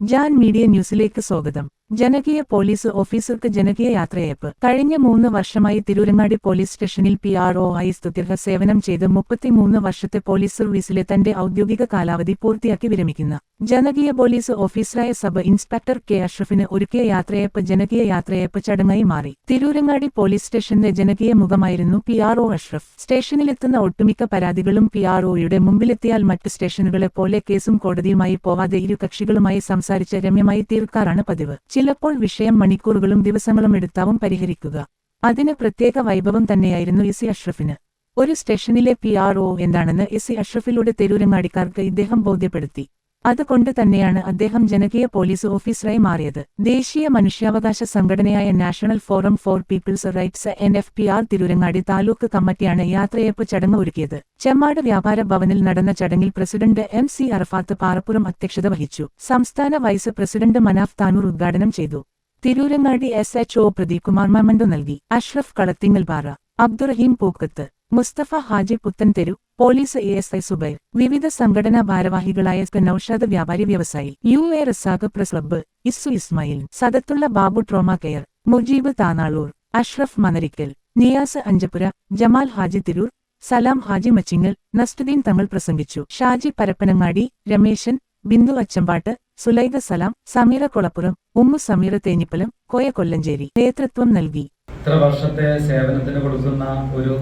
Jan media ന്യൂസിലേക്ക് സ്വാഗതം. ജനകീയ പോലീസ് ഓഫീസർക്ക് ജനകീയ യാത്രയയപ്പ്. കഴിഞ്ഞ മൂന്ന് വർഷമായി തിരൂരങ്ങാടി പോലീസ് സ്റ്റേഷനിൽ പി ആർ ഒ ആയി സ്തുത്യർഹ സേവനം ചെയ്ത് മുപ്പത്തിമൂന്ന് വർഷത്തെ പോലീസ് സർവീസിലെ തന്റെ ഔദ്യോഗിക കാലാവധി പൂർത്തിയാക്കി വിരമിക്കുന്ന. ജനകീയ പോലീസ് ഓഫീസറായ സബ് ഇൻസ്പെക്ടർ കെ അഷ്റഫിന് ഒരുക്കിയ യാത്രയയപ്പ് ജനകീയ യാത്രയയപ്പ് ചടങ്ങായി മാറി. തിരൂരങ്ങാടി പോലീസ് സ്റ്റേഷന്റെ ജനകീയ മുഖമായിരുന്നു പി ആർ ഒ അഷ്റഫ്. സ്റ്റേഷനിലെത്തുന്ന ഒട്ടുമിക്ക പരാതികളും പി ആർ ഒയുടെ മുമ്പിലെത്തിയാൽ മറ്റ് സ്റ്റേഷനുകളെ പോലെ കേസും കോടതിയുമായി പോവാതെ ഇരു കക്ഷികളുമായി സംസാരിച്ച് രമ്യമായി തീർക്കാറാണ് പതിവ്. ചിലപ്പോൾ വിഷയം മണിക്കൂറുകളും ദിവസങ്ങളും എടുത്താവും പരിഹരിക്കുക. അതിന് പ്രത്യേക വൈഭവം തന്നെയായിരുന്നു എസ് സി അഷ്റഫിന്. ഒരു സ്റ്റേഷനിലെ പി ആർ ഒ എന്താണെന്ന് എസ് സി അഷ്റഫിലൂടെ തെരൂരങ്ങാടിക്കാർക്ക് ഇദ്ദേഹം ബോധ്യപ്പെടുത്തി. അതുകൊണ്ട് തന്നെയാണ് അദ്ദേഹം ജനകീയ പോലീസ് ഓഫീസറായി മാറിയത്. ദേശീയ മനുഷ്യാവകാശ സംഘടനയായ national forum for people's rights N F P R Tirurangadi taluk കമ്മിറ്റിയാണ് യാത്രയപ്പ് ചടങ്ങ് ഒരുക്കിയത് ചെമ്മാട് വ്യാപാര ഭവനിൽ നടന്ന ചടങ്ങിൽ president M C Arafath Parappuram അധ്യക്ഷത വഹിച്ചു. സംസ്ഥാന വൈസ് പ്രസിഡന്റ് മനാഫ് താനൂർ ഉദ്ഘാടനം ചെയ്തു. Tirurangadi S H O Pradeep Kumar memento നൽകി. Ashraf Kalathingal Para Abdurahim Pookkath. Musthafa Haji Puthentheru police A S I Zubair വിവിധ സംഘടനാ ഭാരവാഹികളായ നൌഷാദ് വ്യാപാരി വ്യവസായി U A Razak press club Issu Ismail Sadathulla Babu trauma care Mujeeb Tanalur Ashraf Manarikkal Niyas Anchapura Jamal Haji Tirur Salam Haji Machingal Nasruddin Thangal പ്രസംഗിച്ചു. ഷാജി പരപ്പനങ്ങാടി രമേശൻ ബിന്ദു അച്ചമ്പാട്ട് സുലൈദ സലാം സമീറ കൊളപ്പുറം ഉമ്മു സമീറ തേഞ്ഞിപ്പലം കോയ കൊല്ലഞ്ചേരി നേതൃത്വം നൽകി. ഇത്ര വർഷത്തെ സേവനത്തിന് കൊടുക്കുന്ന ഒരു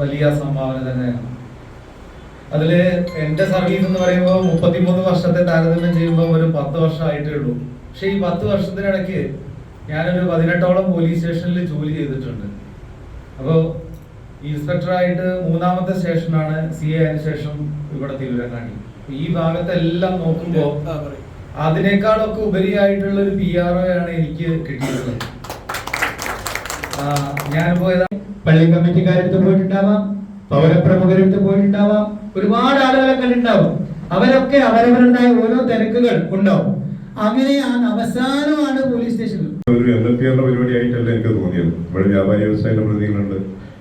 വലിയ സംഭാവന തന്നെയാണ്. അതിൽ എന്റെ സർവീസ് എന്ന് പറയുമ്പോൾ മുപ്പത്തിമൂന്ന് വർഷത്തെ താരതമ്യം ചെയ്യുമ്പോൾ ഒരു പത്ത് വർഷമായിട്ടേ ഉള്ളൂ. പക്ഷെ ഈ പത്ത് വർഷത്തിനിടയ്ക്ക് ഞാനൊരു പതിനെട്ടോളം പോലീസ് സ്റ്റേഷനിൽ ജോലി ചെയ്തിട്ടുണ്ട്. അപ്പോൾ ഇൻസ്പെക്ടറായിട്ട് മൂന്നാമത്തെ സ്റ്റേഷനാണ് സി എ അതിന് ശേഷം ഇവിടെ തിരുവരങ്ങാടി ഈ ഭാഗത്തെല്ലാം നോക്കുമ്പോൾ അതിനേക്കാളൊക്കെ ഉപരിയായിട്ടുള്ള ഒരു പി ആർ ഒ ആണ് എനിക്ക് കിട്ടിയിട്ടുള്ളത്. പള്ളി കമ്മിറ്റിക്കാരടുത്ത് പോയിട്ടുണ്ടാവാം. പൗരപ്രമുഖരടുത്ത് പോയിട്ടുണ്ടാവാം. ഒരുപാട് ആളുകളെ കണ്ടിട്ടുണ്ടാവും. അവരൊക്കെ അവരവരുണ്ടായ ഓരോ തിരക്കുകൾ ഉണ്ടാവും. അങ്ങനെയാണ് അവസാനമാണ് പോലീസ് സ്റ്റേഷനിൽ. ഒരു എം എൽ പി ആറിന്റെ പരിപാടിയായിട്ടല്ല എനിക്ക് തോന്നിയത്. ഇവിടെ വ്യാപാരി വ്യവസായ പ്രതികളുണ്ട്